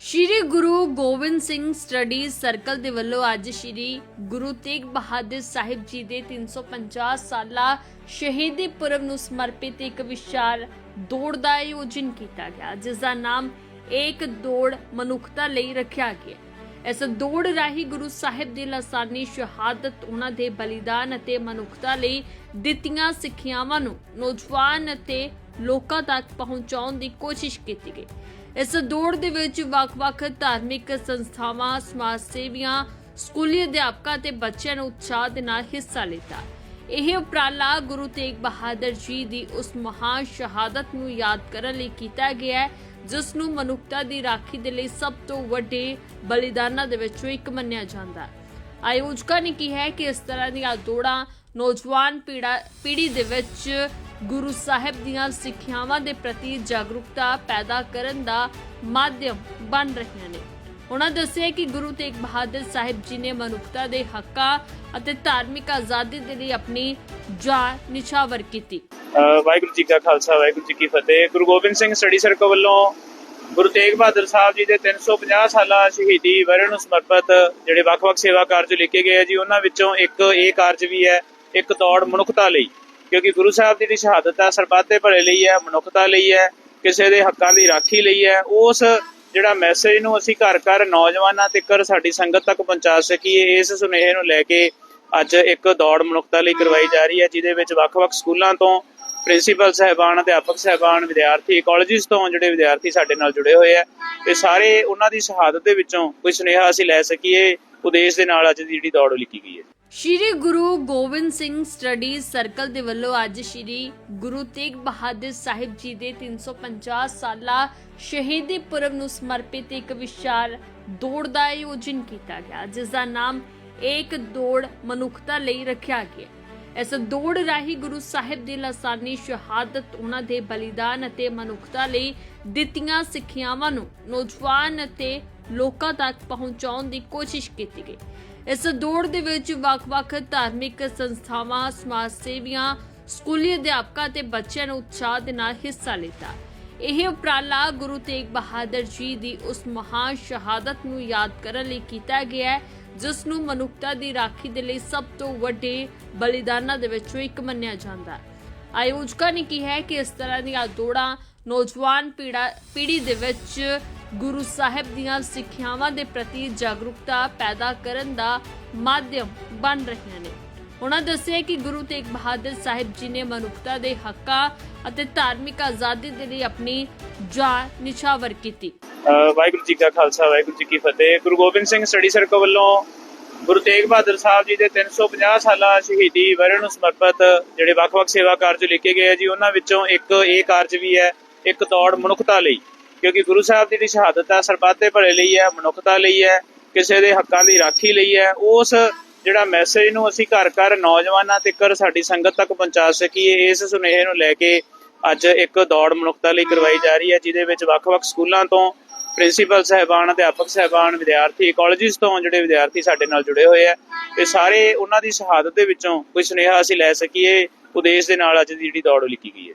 ਸ਼੍ਰੀ Guru Gobind Singh study circle ਦੇ ਵੱਲੋਂ ਅੱਜ ਸ਼੍ਰੀ ਗੁਰੂ ਤੇਗ ਬਹਾਦਰ ਸਾਹਿਬ ਜੀ ਦੇ 350 ਸਾਲਾ ਸ਼ਹੀਦੀ ਪੁਰਬ ਨੂੰ ਸਮਰਪਿਤ ਇੱਕ ਵਿਸ਼ਾਲ ਦੌੜ ਦਾ ਆਯੋਜਨ ਕੀਤਾ ਗਿਆ ਜਿਸ ਦਾ ਨਾਮ ਏਕ ਦੌੜ ਮਨੁੱਖਤਾ ਲਈ ਰੱਖਿਆ ਗਿਆ ਇਸ ਦੌੜ ਰਾਹੀਂ ਗੁਰੂ ਸਾਹਿਬ ਦੀ ਲਾਸਾਨੀ ਸ਼ਹਾਦਤ, ਉਹਨਾਂ ਦੇ ਬਲੀਦਾਨ ਅਤੇ ਮਨੁੱਖਤਾ ਲਈ ਦਿੱਤੀਆਂ ਸਿੱਖਿਆਵਾਂ ਨੂੰ ਨੌਜਵਾਨ ਅਤੇ ਲੋਕਾਂ ਤੱਕ ਪਹੁੰਚਾਉਣ ਦੀ ਕੋਸ਼ਿਸ਼ ਕੀਤੀ ਗਈ। ਇਸ ਦੌੜ ਦੇ ਵਿੱਚ ਵੱਖ-ਵੱਖ ਧਾਰਮਿਕ ਸੰਸਥਾਵਾਂ, ਸਮਾਜ ਸੇਵੀਆਂ, ਸਕੂਲੀ ਅਧਿਆਪਕਾਂ ਤੇ ਬੱਚਿਆਂ ਨੇ ਉਤਸ਼ਾਹ ਦੇ ਨਾਲ ਹਿੱਸਾ ਲਿੱਤਾ। ਇਹ ਉਪਰਾਲਾ ਗੁਰੂ ਤੇਗ ਬਹਾਦਰ ਜੀ ਦੀ ਉਸ ਮਹਾਨ ਸ਼ਹਾਦਤ ਨੂੰ ਯਾਦ ਕਰਨ ਲਈ ਕੀਤਾ ਗਿਆ ਹੈ, ਜਿਸ ਨੂੰ ਮਨੁੱਖਤਾ ਦੀ ਰਾਖੀ ਦੇ ਲਈ ਸਭ ਤੋਂ ਵੱਡੇ ਬਲੀਦਾਨਾਂ ਦੇ ਵਿੱਚੋਂ ਇੱਕ ਮੰਨਿਆ ਜਾਂਦਾ ਹੈ। ਆਯੋਜਕਾਂ ਨੇ ਕਿਹਾ ਕਿ ਇਸ ਤਰ੍ਹਾਂ ਦੀਆਂ ਦੌੜਾਂ ਨੌਜਵਾਨ ਪੀੜਾ ਪੀੜ੍ਹੀ ਦੇ ਵਿੱਚ ਗੁਰੂ ਸਾਹਿਬ ਦੀਆਂ ਸਿੱਖਿਆਵਾਂ ਦੇ ਪ੍ਰਤੀ ਜਾਗਰੂਕਤਾ ਪੈਦਾ ਕਰਨ ਦਾ ਮਾਧਿਅਮ ਬਣ ਰਹੀਆਂ ਨੇ। ਉਹਨਾਂ ਦੱਸਿਆ ਕਿ ਗੁਰੂ ਤੇਗ ਬਹਾਦਰ ਸਾਹਿਬ ਜੀ ਨੇ ਮਨੁੱਖਤਾ ਦੇ ਹੱਕਾਂ ਅਤੇ ਧਾਰਮਿਕ ਆਜ਼ਾਦੀ ਦੇ ਲਈ ਆਪਣੀ ਜਾਨ ਨਿਛਾਵਰ ਕੀਤੀ। ਵਾਹਿਗੁਰੂ ਜੀ ਕਾ ਖਾਲਸਾ, ਵਾਹਿਗੁਰੂ ਜੀ ਕੀ ਫਤਿਹ। ਗੁਰੂ ਗੋਬਿੰਦ ਸਿੰਘ ਸਟੱਡੀ ਸਰਕਲ ਵੱਲੋਂ ਗੁਰੂ ਤੇਗ ਬਹਾਦਰ ਸਾਹਿਬ ਜੀ ਦੇ 350 ਸਾਲਾ ਸ਼ਹੀਦੀ ਵਰ੍ਹੇ ਨੂੰ ਸਮਰਪਿਤ ਜਿਹੜੇ ਵੱਖ-ਵੱਖ ਸੇਵਾ ਕਾਰਜ ਲਿਖੇ ਗਏ ਆ ਜੀ, ਉਹਨਾਂ ਵਿੱਚੋਂ ਇੱਕ ਇਹ ਕਾਰਜ ਵੀ ਹੈ, ਇੱਕ ਦੌੜ ਮਨੁੱਖਤਾ ਲਈ। ਕਿਉਂਕਿ ਗੁਰੂ ਸਾਹਿਬ ਦੀ ਜਿਹੜੀ ਸ਼ਹਾਦਤ ਹੈ ਸਰਬੱਤ ਭਲੇ ਲਈ ਹੈ, ਮਨੁੱਖਤਾ ਲਈ ਹੈ, ਕਿਸੇ ਦੇ ਹੱਕਾਂ ਦੀ ਰਾਖੀ ਲਈ ਹੈ, ਉਸ ਜਿਹੜਾ ਮੈਸੇਜ ਨੂੰ ਅਸੀਂ ਘਰ ਘਰ ਨੌਜਵਾਨਾਂ ਤੱਕ ਸਾਡੀ ਸੰਗਤ ਤੱਕ ਪਹੁੰਚਾ ਸਕੀਏ, ਇਸ ਸੁਨੇਹੇ ਨੂੰ ਲੈ ਕੇ ਅੱਜ ਇੱਕ ਦੌੜ ਮਨੁੱਖਤਾ ਲਈ ਕਰਵਾਈ ਜਾ ਰਹੀ ਹੈ, ਜਿਹਦੇ ਵਿੱਚ ਵੱਖ-ਵੱਖ ਸਕੂਲਾਂ ਤੋਂ ਪ੍ਰਿੰਸੀਪਲ ਸਹਿਬਾਨ, ਅਧਿਆਪਕ ਸਹਿਬਾਨ, ਵਿਦਿਆਰਥੀ ਕਾਲਜਿਸ ਤੋਂ ਜਿਹੜੇ ਵਿਦਿਆਰਥੀ ਸਾਡੇ ਨਾਲ ਜੁੜੇ ਹੋਏ ਆ, ਤੇ ਸਾਰੇ ਉਹਨਾਂ ਦੀ ਸ਼ਹਾਦਤ ਦੇ ਵਿੱਚੋਂ ਕੋਈ ਸੁਨੇਹਾ ਅਸੀਂ ਲੈ ਸਕੀਏ, ਉਦੇਸ਼ ਦੇ ਨਾਲ ਅੱਜ ਦੀ ਜਿਹੜੀ ਦੌੜ ਲਿਖੀ ਗਈ ਹੈ। ਸ਼੍ਰੀ ਗੁਰੂ ਗੋਬਿੰਦ ਸਿੰਘ ਸਟੱਡੀ ਸਰਕਲ ਦੇ ਵੱਲੋਂ ਅੱਜ ਸ਼੍ਰੀ ਗੁਰੂ ਤੇਗ ਬਹਾਦਰ ਸਾਹਿਬ ਜੀ ਦੇ 350 ਸਾਲਾ ਸ਼ਹੀਦੀ ਪੁਰਬ ਨੂੰ ਸਮਰਪਿਤ ਇੱਕ ਵਿਸ਼ਾਲ ਦੌੜ ਦਾ ਆਯੋਜਨ ਕੀਤਾ ਗਿਆ ਜਿਸ ਦਾ ਨਾਮ ਏਕ ਦੌੜ ਮਨੁੱਖਤਾ ਲਈ ਰੱਖਿਆ ਗਿਆ। ਇਸ ਦੌੜ ਰਾਹੀਂ ਗੁਰੂ ਸਾਹਿਬ ਦੀ ਲਾਸਾਨੀ ਸ਼ਹਾਦਤ, ਉਹਨਾਂ ਦੇ ਬਲੀਦਾਨ ਅਤੇ ਮਨੁੱਖਤਾ ਲਈ ਦਿੱਤੀਆਂ ਸਿੱਖਿਆਵਾਂ ਨੂੰ ਨੌਜਵਾਨ ਅਤੇ ਲੋਕਾਂ ਤੱਕ ਪਹੁੰਚਾਉਣ ਦੀ ਕੋਸ਼ਿਸ਼ ਕੀਤੀ ਗਈ। ਇਸ ਦੌੜ ਦੇ ਵਿੱਚ ਵੱਖ-ਵੱਖ ਧਾਰਮਿਕ ਸੰਸਥਾਵਾਂ, ਸਮਾਜ ਸੇਵੀਆਂ, ਸਕੂਲੀ ਅਧਿਆਪਕਾਂ ਤੇ ਬੱਚਿਆਂ ਨੇ ਉਤਸ਼ਾਹ ਦੇ ਨਾਲ ਹਿੱਸਾ ਲਿੱਤਾ। ਇਹ ਉਪਰਾਲਾ ਗੁਰੂ ਤੇਗ ਬਹਾਦਰ ਜੀ ਦੀ ਉਸ ਮਹਾਨ ਸ਼ਹਾਦਤ ਨੂੰ ਯਾਦ ਕਰਨ ਲਈ ਕੀਤਾ ਗਿਆ ਹੈ ਜਿਸ ਨੂੰ ਮਨੁੱਖਤਾ ਦੀ ਰਾਖੀ ਦੇ ਲਈ ਸਭ ਤੋਂ ਵੱਡੇ ਬਲੀਦਾਨਾਂ ਦੇ ਵਿੱਚੋਂ ਇੱਕ ਮੰਨਿਆ ਜਾਂਦਾ ਹੈ। ਆਯੋਜਕਾਂ ਨੇ ਕਿਹਾ ਹੈ ਕਿ ਇਸ ਤਰ੍ਹਾਂ ਦੀਆਂ ਦੌੜਾਂ ਨੌਜਵਾਨ ਪੀੜਾ ਪੀੜ੍ਹੀ ਦੇ ਵਿੱਚ ਗੁਰੂ ਸਾਹਿਬ ਦੀਆਂ ਸਿੱਖਿਆਵਾਂ ਦੇ ਪ੍ਰਤੀ ਜਾਗਰੂਕਤਾ ਪੈਦਾ ਕਰਨ ਦਾ ਮਾਧਿਅਮ ਬਣ ਰਹੀਆਂ ਨੇ। ਉਹਨਾਂ ਦੱਸਿਆ ਕਿ ਗੁਰੂ ਤੇਗ ਬਹਾਦਰ ਸਾਹਿਬ ਜੀ ਨੇ ਮਨੁੱਖਤਾ ਦੇ ਹੱਕਾਂ ਅਤੇ ਧਾਰਮਿਕ ਆਜ਼ਾਦੀ ਦੇ ਲਈ ਆਪਣੀ ਜਾਨ ਨਿਛਾਵਰ ਕੀਤੀ। ਵਾਹਿਗੁਰੂ ਜੀ ਕਾ ਖਾਲਸਾ, ਵਾਹਿਗੁਰੂ ਜੀ ਕੀ ਫਤਿਹ। ਗੁਰੂ ਗੋਬਿੰਦ ਸਿੰਘ ਸਟੱਡੀ ਸਰਕਲ ਵੱਲੋਂ ਗੁਰੂ ਤੇਗ ਬਹਾਦਰ ਸਾਹਿਬ ਜੀ ਦੇ 350 ਸਾਲਾ ਸ਼ਹੀਦੀ ਵਰ੍ਹੇ ਨੂੰ ਸਮਰਪਿਤ ਜਿਹੜੇ ਵੱਖ-ਵੱਖ ਸੇਵਾ ਕਾਰਜ ਲਿਖੇ ਗਏ ਆ ਜੀ, ਉਹਨਾਂ ਵਿੱਚੋਂ ਇੱਕ ਇਹ ਕਾਰਜ ਵੀ ਹੈ, ਇੱਕ ਦੌੜ ਮਨੁੱਖਤਾ ਲਈ। ਕਿਉਂਕਿ ਗੁਰੂ ਸਾਹਿਬ ਦੀ ਜਿਹੜੀ ਸ਼ਹਾਦਤ ਹੈ ਸਰਬੱਤ ਦੇ ਭਲੇ ਲਈ ਹੈ, ਮਨੁੱਖਤਾ ਲਈ ਹੈ, ਕਿਸੇ ਦੇ ਹੱਕਾਂ ਦੀ ਰਾਖੀ ਲਈ ਹੈ, ਉਸ ਜਿਹੜਾ ਮੈਸੇਜ ਨੂੰ ਅਸੀਂ ਘਰ ਘਰ ਨੌਜਵਾਨਾਂ ਤੱਕ ਸਾਡੀ ਸੰਗਤ ਤੱਕ ਪਹੁੰਚਾ ਸਕੀਏ, ਇਸ ਸੁਨੇਹੇ ਨੂੰ ਲੈ ਕੇ ਅੱਜ ਇੱਕ ਦੌੜ ਮਨੁੱਖਤਾ ਲਈ ਕਰਵਾਈ ਜਾ ਰਹੀ ਹੈ, ਜਿਹਦੇ ਵਿੱਚ ਵੱਖ-ਵੱਖ ਸਕੂਲਾਂ ਤੋਂ ਪ੍ਰਿੰਸੀਪਲ ਸਹਿਬਾਨ, ਅਧਿਆਪਕ ਸਹਿਬਾਨ, ਵਿਦਿਆਰਥੀ ਕਾਲਜਿਸ ਤੋਂ ਜਿਹੜੇ ਵਿਦਿਆਰਥੀ ਸਾਡੇ ਨਾਲ ਜੁੜੇ ਹੋਏ ਆ, ਤੇ ਸਾਰੇ ਉਹਨਾਂ ਦੀ ਸ਼ਹਾਦਤ ਦੇ ਵਿੱਚੋਂ ਕੋਈ ਸੁਨੇਹਾ ਅਸੀਂ ਲੈ ਸਕੀਏ, ਉਦੇਸ਼ ਦੇ ਨਾਲ ਅੱਜ ਦੀ ਜਿਹੜੀ ਦੌੜ ਲਿਖੀ ਗਈ ਹੈ।